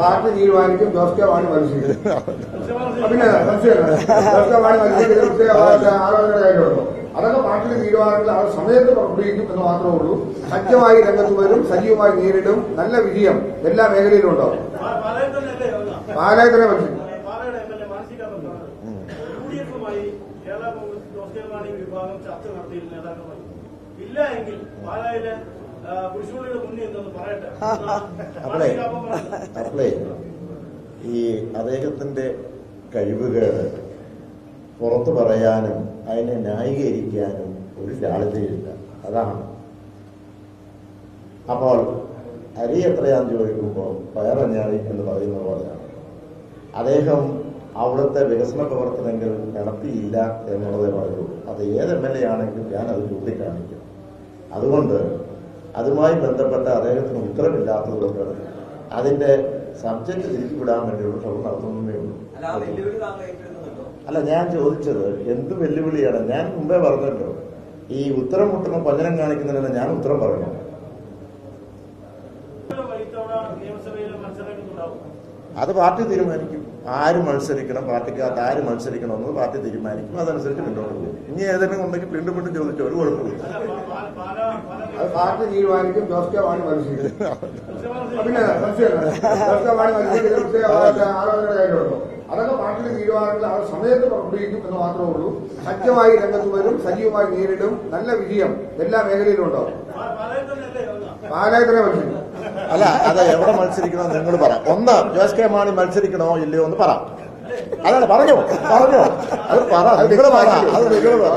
Party തീരുമാനിക്കും Jose K വാണി പിന്നെ സംശയമില്ല. ജോസ് കെ വാണി അതൊക്കെ പാർട്ടിയുടെ തീരുമാനങ്ങൾ ആ സമയത്ത് പുറപ്പെടുവിക്കും എന്ന് മാത്രമേ ഉള്ളൂ. സജ്ജമായി രംഗത്ത് വരും സജീവമായി നേരിടും. നല്ല വിജയം എല്ലാ മേഖലയിലും ഉണ്ടാവും. പാലയത്തിനെ മത്സരിക്കും. വിഭാഗം ചർച്ച നടത്തിയിരുന്ന നേതാക്കൾ ഇല്ല എങ്കിൽ പാലായിലെ അപ്പളേ അപ്പളേ ഈ അദ്ദേഹത്തിന്റെ കഴിവുകൾ പുറത്തു പറയാനും അതിനെ ന്യായീകരിക്കാനും ഒരു ലാളിതയില്ല. അതാണ്. അപ്പോൾ അരി എത്രയാന്ന് ചോദിക്കുമ്പോൾ പയറഞ്ഞാളി എന്ന് പറയുന്ന പോലെയാണ്. അദ്ദേഹം അവിടുത്തെ വികസന പ്രവർത്തനങ്ങൾ നടത്തിയില്ല എന്നുള്ളതേ പറയുള്ളൂ. അത് ഏത് എം എൽ എ ആണെങ്കിലും ഞാൻ അത് ചൂണ്ടിക്കാണിക്കും. അതുകൊണ്ട് അതുമായി ബന്ധപ്പെട്ട അദ്ദേഹത്തിന് ഉത്തരവില്ലാത്തത് കൊണ്ട് അതിന്റെ സബ്ജക്ട് തിരിച്ചുവിടാൻ വേണ്ടിയുള്ള ശ്രമം നടത്തുന്നതേ ഉള്ളൂ. അല്ല ഞാൻ ചോദിച്ചത് എന്ത് വെല്ലുവിളിയാണ്? ഞാൻ മുമ്പേ പറഞ്ഞല്ലോ. ഈ ഉത്തരം മുട്ടുന്ന പഞ്ഞനം കാണിക്കുന്നതിന് ഞാൻ ഉത്തരം പറയണം. അത് പാർട്ടി തീരുമാനിക്കും. ആര് മത്സരിക്കണം പാർട്ടിക്കകത്ത് ആര് മത്സരിക്കണം എന്നത് പാർട്ടി തീരുമാനിക്കും. അതനുസരിച്ച് മുന്നോട്ട് പോകും. ഇനി ഏതെങ്കിലും ഉണ്ടെങ്കിൽ വീണ്ടും വീണ്ടും ചോദിച്ചോ ഒരു കുഴപ്പമില്ല അത് പാർട്ടി തീരുമാനിക്കും ജോസ് കെ മാണി മത്സരിക്കും അതൊക്കെ പാർട്ടിയുടെ തീരുമാനങ്ങൾ ആ സമയത്ത് പുറപ്പെടുവിക്കും എന്ന് മാത്രമേ ഉള്ളൂ. സജ്ജമായി രംഗത്ത് വരും സജീവമായി നേരിടും. നല്ല വിജയം എല്ലാ മേഖലയിലും ഉണ്ടാവും. മത്സരിക്കും. അല്ല അത് എവിടെ മത്സരിക്കണോ നിങ്ങൾ പറ. ഒന്ന് ജോസ് കെ മാണി മത്സരിക്കണോ ഇല്ലയോ എന്ന് പറ. അതാണ് പറഞ്ഞോ പറഞ്ഞോ. അത് പറ നിങ്ങൾ പറ. അത് നിങ്ങൾ പറ.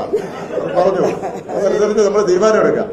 പറഞ്ഞു. അതനുസരിച്ച് നമ്മൾ തീരുമാനം എടുക്കാം.